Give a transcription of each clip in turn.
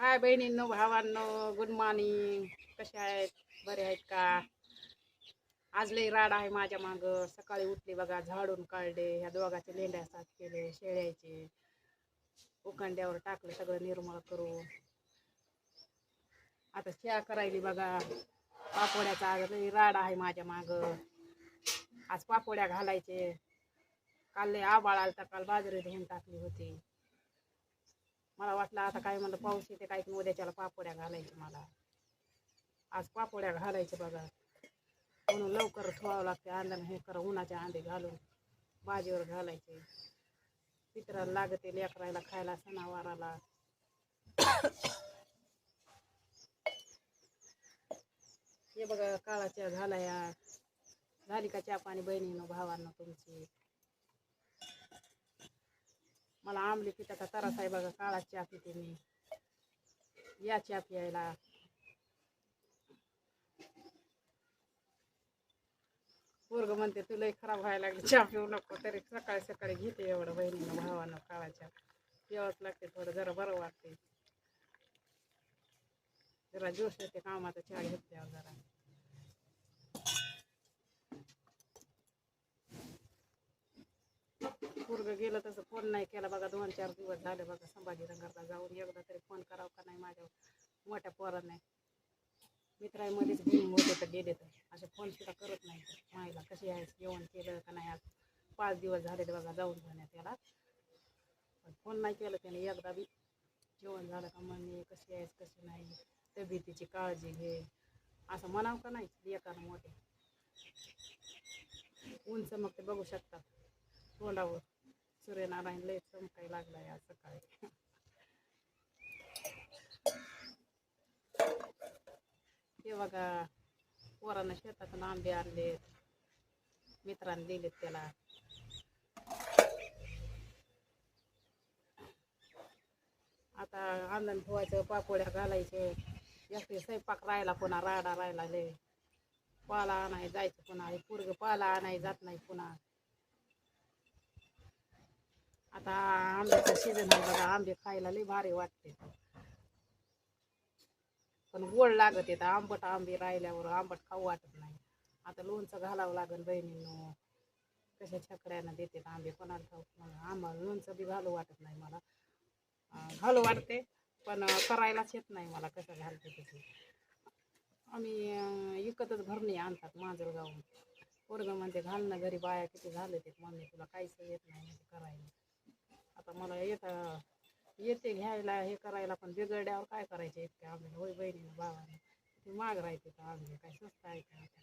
हाय बहिणींनो भावांनो good morning कसे आहेत? बरे आहेत का? आज लई राड आहे माझ्या माग. सकाळी उठली बघा झाडून काढले. ह्या दोघाचे लेंड्या साफ केले शेळ्याचे. उकांड्यावर टाकलं सगळं निर्मळ करून. आता चहा करायली बघा. पापोड्याचा आज लई राड आहे माझ्या माग. आज पापोड्या घालायचे. काल लई आबाळ आलता काल बाजरी धुवून टाकली होती. मला वाटलं आता काय म्हणलं पाऊस येते काय की उद्याच्याला पापोड्या घालायचे मला. आज पापोड्या घालायचे बघा. म्हणून लवकर ठेवावं लागते अंधाने हे करा उन्हाच्या अंडे घालून भाजीवर घालायचे. पित्राला लागते लेकरायला खायला सणावाराला. हे बघा काळाच्या चहा घालाया. झाली का चहा पाणी बहिणीनं भावांना तुमची? मला आंबली पिठाचा तरास आहे बघा काळा चहा पिते मी. या चहा प्यायला. पोरग म्हणते तुलाही खराब व्हायला लागली चहा पिऊ नको तरी सकाळी सकाळी घेते एवढं बहिणीनं भावानं काळा चहा पिवाच लागते थोडं जरा बरं वाटते. जरा जोश येते कामाचा चहा घेतल्यावर जरा. पोरग गेलं तसं फोन नाही केला. बघा दोन चार दिवस झाले बघा संभाजीनगरला जाऊन. एकदा तरी फोन करावं का नाही माझ्या मोठ्या पोरांना. मित्रांमध्येच घेऊन होते तर गेले तर. असे फोन सुद्धा करत नाही. मायला कशी आहे? जेवण केलं का नाही आज? पाच दिवस झाले बघा जाऊन जाण्यात त्याला पण फोन नाही केलं त्याने. एकदा बी जेवण झालं का म्हणे कशी आहेस कशी नाही? तब्येतीची काळजी घे. असं म्हणावं का नाही? एकानं मोठे. उंच मग ते बघू शकतात तोंडावर. सूर्यनारायण लय चमकाय लागलाय आज सकाळी. हे बघा पोरानं शेतातून आंबे आणले. मित्रांनी दिलेत त्याला. आता आंदण ठेवायचं पापोड्या घालायचे. एकटे स्वयंपाक राहिला पुन्हा राडा राहिला लय. पाला आणाय जायचं पुन्हा. पूर्ग पाला आणाय जात नाही पुन्हा. आता आंब्याचा सीजन आहे बघा आंबे खायला लई भारी वाटते. पण गोड लागत येत आंबट आंबे राहिल्यावर आंबट खाऊ वाटत नाही. आता लोणचं घालावं लागेल बहिणींनो. कशा छकड्यानं देते आंबे कोणाला खाऊ आम्हाला आंबा लोणचं बी घालू वाटत नाही मला. घालू वाटते पण करायलाच येत नाही मला कसं घालते तसे. आम्ही इकतच विकतच भरणी आणतात मांजरगावून पोरगं म्हणते घाल ना घरी बाया किती झाले ते मम्मी तुला काहीच येत नाही करायला. आता मला येत येते घ्यायला हे करायला पण बिघडल्यावर काय करायचे इतके आंबे होय बहिणीनं भावाने. ते माग राहते तर आंबे काय स्वस्त आहे का? आता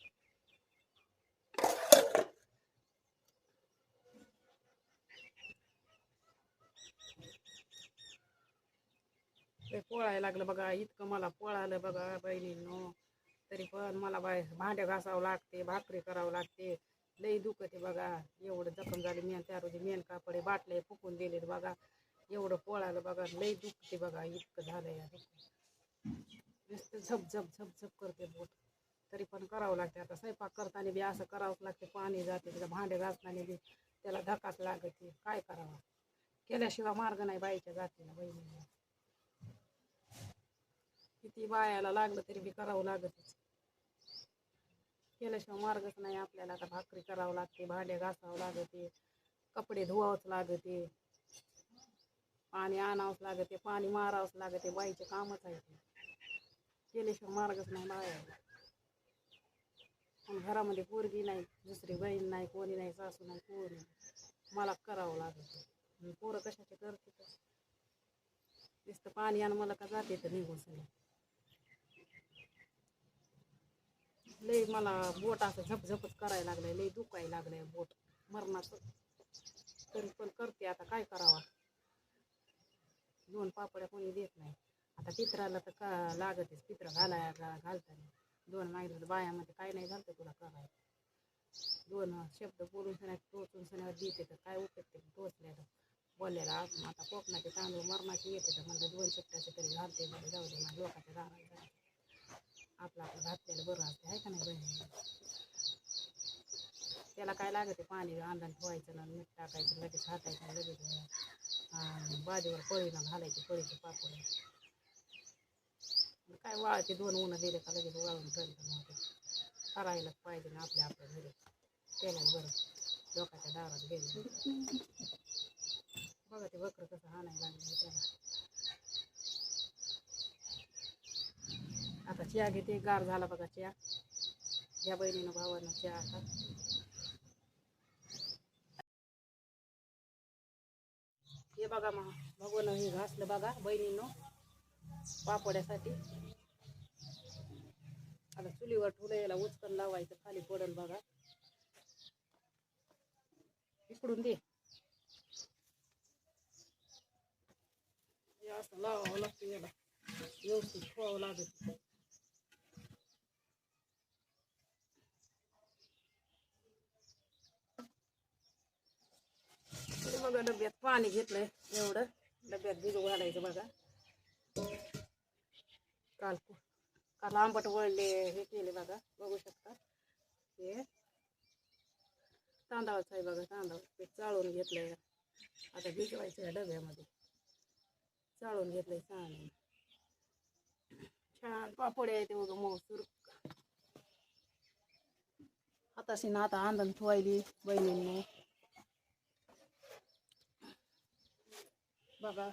ते पोळायला लागलं बघा इतकं मला पोळालं बघा बहिणींनो. तरी पण मला बाय भांड्या घासावं लागते भाकरी करावं लागते. लई दुखते बघा. एवढं जखम झाली मेन त्या रोजी मेन कापडे बाटले फुकून दिलेत बघा. एवढं पोळालं बघा लई दुखते बघा इतकं झालं नुसतं झप झप झप झप करते बोट तरी पण करावं लागते. आता स्वयंपाक करताना बी असं करावंच लागते. पाणी जाते त्याला भांडे घासताना बी त्याला धकाच लागते. काय करावं? केल्याशिवाय मार्ग नाही बाईच्या जातीला बहिणीला. किती बायाला लागलं तरी बी करावं लागतच. केल्याशिवाय मार्गच नाही. आपल्याला आता भाकरी करावं लागते भांडे घासावं लागते कपडे धुवावंच लागते पाणी आणावंच लागते पाणी मारावंच लागते. बाईचे कामच आहे ते. केल्याशिवाय मार्गच नाही बाया घरामध्ये पोरगी नाही दुसरी बहीण नाही कोणी नाही सासू नाही कोणी मला करावं लागत. पोरं कशाचे करते तर? नुसतं पाणी आणि मला का जाते तर निघून सगळं. लई मला बोट असं झपझपच करायला लागलंय लई दुखायला लागलंय बोट मरणाचं. तरी पण करते आता काय करावा? दोन पापड्या कोणी देत नाही. आता पित्राला तर का लागतच पित्र घालाय घालताना दोन माहिती बायामध्ये काय नाही घालतं तुला करायला दोन शब्द बोलून सण्या टोचून सण्यावर देते तर काय उपयोग टोचलेलं बोललेला आता कोकणाचे तांदूळ मरणाचे येते तर म्हणलं दोन शेपट्याचे तरी घालते म्हणजे जाऊ दे माझ्या लोकांच्या दाराला आपलं आपलं घातलेलं बरं असते आहे का नाही बहिणी? त्याला काय लागते पाणी अंदाज ठेवायचं ना मीठ टाकायचं लगेच हातायचं लगेच बाजूवर पळीनं घालायची पळीचे पापड. काय वाळते दोन उन्हा दिले का लगेच वाळून ठरलं मग ते. करायलाच पाहिजे ना आपल्या आपल्या घरी. केल्यानं बरं. लोकांच्या दारात गेलं. बघा ते वक्र कसं हाणायला लागलं त्याला. चहा घेते गार झाला बघा चहा. या बहिणीनं भावानं चहा आता हे बघा मग भगवान हे घासलं बघा बहिणीनं पापड्यासाठी. आता चुलीवर ठुलं याला उचकन लावायचं खाली पडल बघा. इकडून दे. हे असं लावावं लागतं याला. व्यवस्थित ठेवावं लागत हे बघा डब्यात पाणी घेतलंय एवढं डब्यात भिजू घालायचं बघा. काल काल आंबट वळले हे केले बघा बघू शकता. हे तांदळाचं आहे बघा तांदूळ. ते चाळून घेतलंय. आता भिजवायचं या डब्यामध्ये. चाळून घेतलंय छान. छान पापड आहे ते बघा मौसूर हाताशी ना आता आंदण ठेवायली बहिणींनी. नाही बाबा.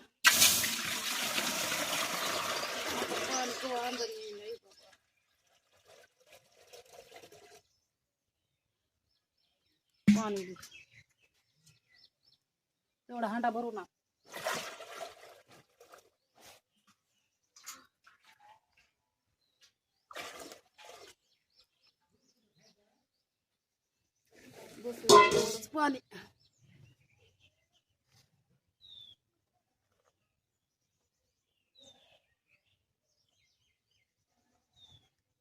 पाणी. तेवढा हांडा भरू ना बस एवढंच पाणी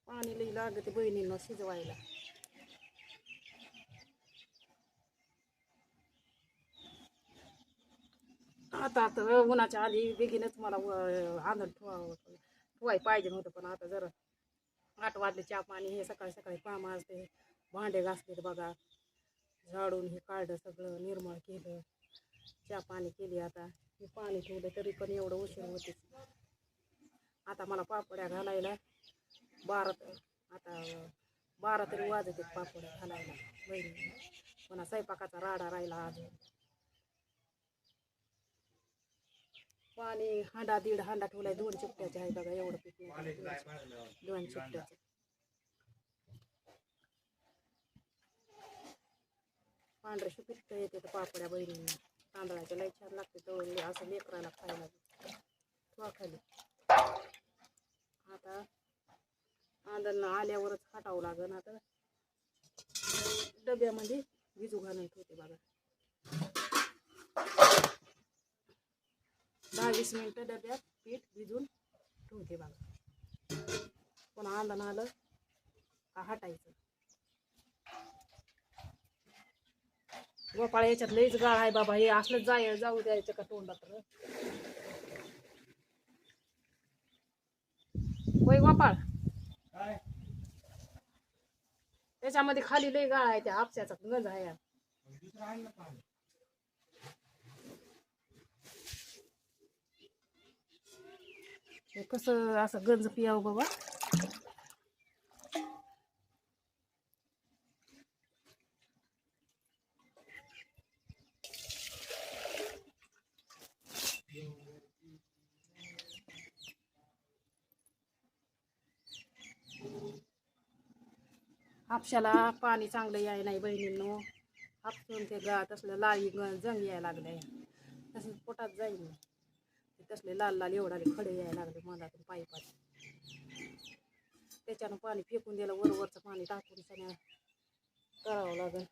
पाणी लई लागते बहिणींना शिजवायला. आता आता उन्हाच्या आधी बेगीनच मला व- आंधळ ठेवावं ठेवाय पाहिजे नव्हतं पण आता जरा आठ वाजले चहा पाणी हे सकाळी सकाळी काम असते भांडे घासलेत बघा. झाडून हे काढलं सगळं निर्मळ केलं चहा पाणी केली आता. हे पाणी ठेवलं तरी पण एवढं उशीर होते आता मला पापड्या घालायला बारा आता बारा तरी वाजत आहेत पापड्या घालायला बहिणी पुन्हा स्वयंपाकाचा राडा राहिला अजून. पाणी हांडा दीड हांडा ठेवलाय दोन चिपट्याचे आहे बघा एवढं पीठ दोन चिपट्याचे. पांढरे शुपित येते तर पापड्या बहिणींना. तांदळाच्या लई छान लागते तळून असं लेकराला खायला. ठेवा खाली आता आंदण आल्यावरच खाटावं लागेल आता. डब्यामध्ये भिजू घालत ठेवते बघा. दहा वीस मिनिटं डब्यात पीठ भिजून ठेवते बघा. पुन्हा आंदण आलं का हटायचं? गोपाळ याच्यात लईच गाळ आहे बाबा. हे असलं जाय जाऊ द्यायचं का तोंडात होय गोपाळ? त्याच्यामध्ये खाली लई गाळ आहे त्या हापशाचा गंज आहे. कसं असं गंज पियाव बाबा? हापशाला पाणी चांगलं याय नाही बहिणींनो. हापसून ते गा तसलं लाळी जंग यायला लागले तसंच पोटात जाईल तसले लाल लाल एवढाले खडे यायला लागले मला पण पाईपात त्याच्यानं पाणी फेकून दिलं वरवरचं पाणी टाकून सगळ्या करावं लागेल.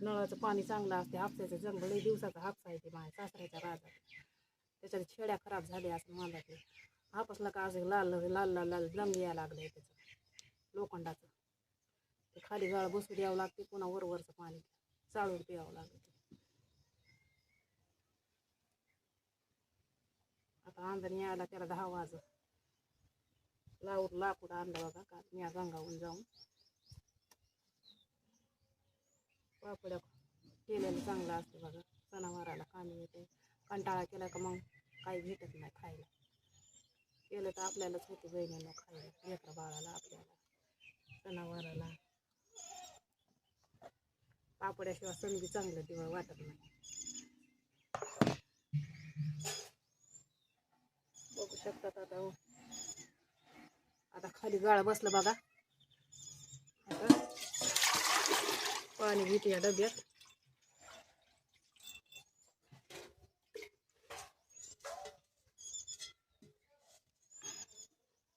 नळाचं पाणी चांगलं असते हापसाचं जंगल लई दिवसाचा हापसा आहे ते माझ्या सासऱ्याच्या राजा त्याच्यात छेड्या खराब झाल्या असं मला ते हापसला का असं लाल लाल लाल लाल जंग यायला लागलंय त्याचं. लोखंडाचं. ते खाली गाळ बसू द्यावं लागते पुन्हा वरवरचं पाणी चाळून प्यावं लागतं. आता अंधारी यायला त्याला दहा वाज. लावून लाकूड आणलं बघा का मी गंगावून जाऊन. पापड्या केलेलं चांगलं असतं बघा. सणावाराला कामी येते. कंटाळा केला का मग काही भेटत नाही खायला. केलं तर आपल्यालाच होतं बहिणीनं खायला लेकरा बाळाला आपल्याला सणावाराला. पापड्याशिवाय सण बी चांगलं दिवस वाटत नाही. बघू शकतात आता हो. आता खाली गाळ बसलं बघा. आता पाणी घेते या डब्यात.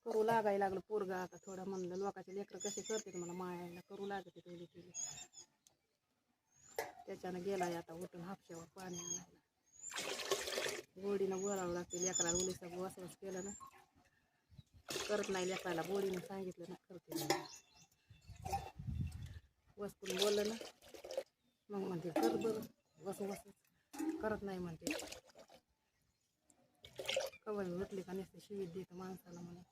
करू लागायला लागलं पोरगा आता थोडं म्हणलं लोकांचे लेकरं कसे करते मला मायाला करू लागते तेवढी केली. त्याच्यानं गेलाय आता उठून हापशावर पाणी आणायला. गोडीनं बोलावं लागते लेकराला उलीसा वसवस केलं ना. करत नाही लेकराला गोडीनं सांगितलं ना करते नाही वस्तून बोललं ना मग म्हणते कर बरं वस वस करत नाही म्हणते. कवळी उठली का नसते शिवीत देतं माणसाला म्हणून.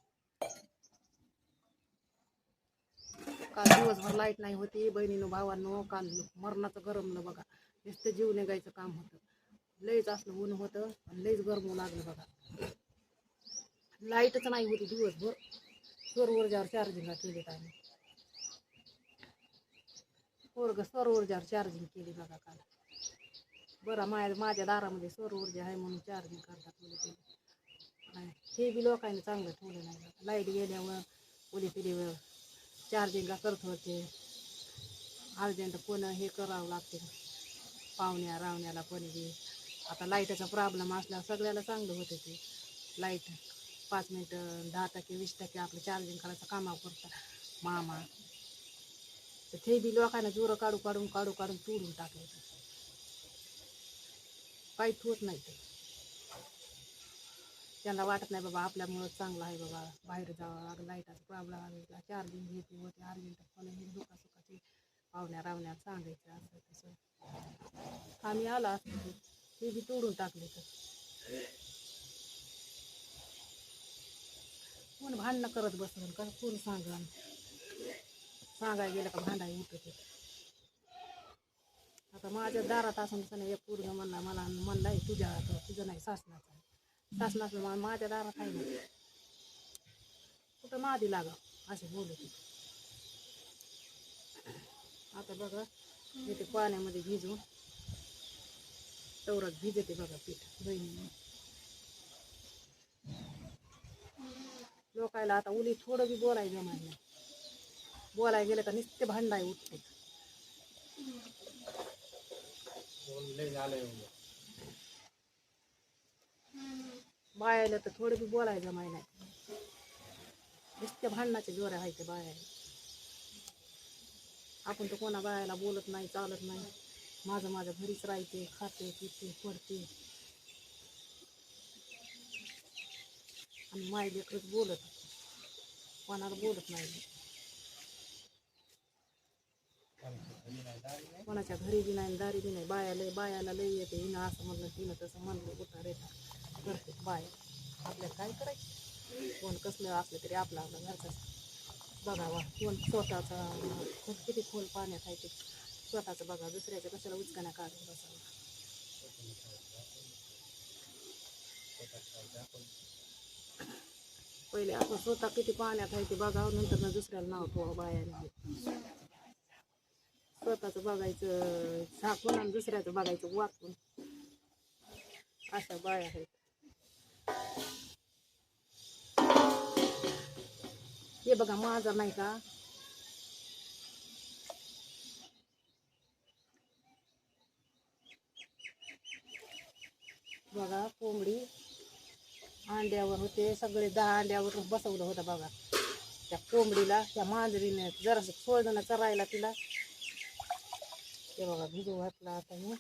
काल दिवसभर लाइट नाही होती बहिणीनं भावांनो काल मरणाचं गरमलं बघा. नुसतं जीव निघायचं काम होतं. लईच असलं ऊन होतं आणि लईच गरमू लागलं बघा. लाईटच नाही होती दिवसभर. सौर ऊर्जावर चार्जिंगला केली आम्ही. पोरग सौर ऊर्जावर चार्जिंग केली बघा काल. बरं माझ्या माझ्या दारामध्ये सौर ऊर्जा आहे म्हणून चार्जिंग करतात मुली हे बी लोकांनी चांगलं ठेवलं नाही. लाइट गेल्यावर मुली पिढीवर चार्जिंगला करत होते. अर्जंट पुन्हा हे करावं लागते. पाहुण्या रावण्याला पण बी आता लाईटाचा प्रॉब्लेम असला सगळ्याला चांगलं होतं ते. लाइट पाच मिनटं दहा टक्के वीस टक्के आपलं चार्जिंग करायचं कामा करतात मामा तर ते बी लोकांना जोरं काढू काढून काढू काढून तोडून टाकलं होतं. काहीच होत नाही ते. त्यांना वाटत नाही बाबा आपल्यामुळं चांगलं आहे बाबा बाहेर जावं लाईटाचा प्रॉब्लेम आला चार्जिंग घेते होते अर्जंट फोन हे दुखासुखाचे पाहुण्या रावण्यात सांगायचं असं तसं आम्ही आला असतो ते. बी तोडून टाकले तर कोण भांडणं करत बसलं का कोण सांगा सांगायला गेलं का भांडाय उठत ते. आता माझ्या दारात असून एक पूर्ण म्हणला मला म्हणलाय तुझ्या तुझं नाही सासण्याचं आहे माझ्या दारात आहे ना. कुठं मादी लागा असे बोलत आता बघा इथे पाण्यामध्ये भिजवून तवरात भिजते बघा पीठ बहिणीने लोकायला आता उली थोडं बी बोलायला जमाय नाही बोलायला गेलं का नुसते भांडाय उठते. बायाला तर थोडं बी बोलायला जमाय नाही नुसते भांडणाचे ज़ोर आहे ते बायाला. आपण तर कोणा बोलत नाही, चालत नाही. माझं माझ्या घरीच राहते, खाते, पिते, पडते. आणि माय लेकरच बोलत कोणाला बोलत नाही. घरी बी नाही, दारी बी नाही. बायाला बायाला लई येते. हिनं असं म्हणलं तिनं तसं उठा रेटा करते. बाया आपल्याला काय करायचं? कोण कसलं असलं तरी आपला आपला घरचाच बघावा. कोण स्वतःचा खूप किती खोल पाण्यात आहे ते. स्वतःचं बघा दुसऱ्याचं कशाला उचकाना काढून बसावं. पहिले आपण स्वतः किती पाण्यात आहे ते बघावं. नंतर ना दुसऱ्याला नाव ठेवा बायाने. स्वतःचं बघायचं. झाकून आणि दुसऱ्याचं बघायचं? वाकून. अशा बाया आहेत. हे बघा माझा नाही का? बघा कोंबडी अंड्यावर होते सगळे दहा अंड्यावर बसवलं होतं बघा. त्या कोंबडीला त्या मांजरीने जरासं सोडणं चरायला तिला. ते बघा भिजू घातला आता मी.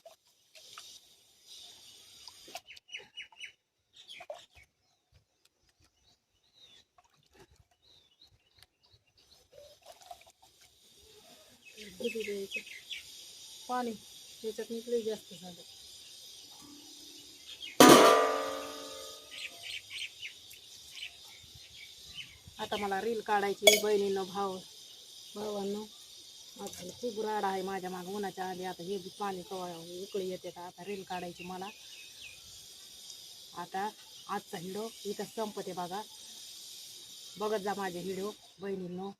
किती द्यायचं. पाणी त्याच्यात निकले जास्त झालं आता मला रील काढायची बहिणीनं भाव. भावांनो आता खूप राड आहे माझ्या मागं. उन्हाच्या आधी आता हे बी पाणी कवा उकळी येते का? आता रील काढायची मला. आता आजचा हिडो इथं संपते बघा. बघत जा माझे हिडो बहिणींनो.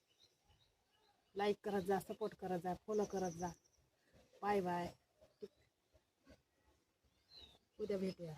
लाईक करत जा सपोर्ट करत जा फॉलो करत जा. बाय बाय उद्या भेटूया.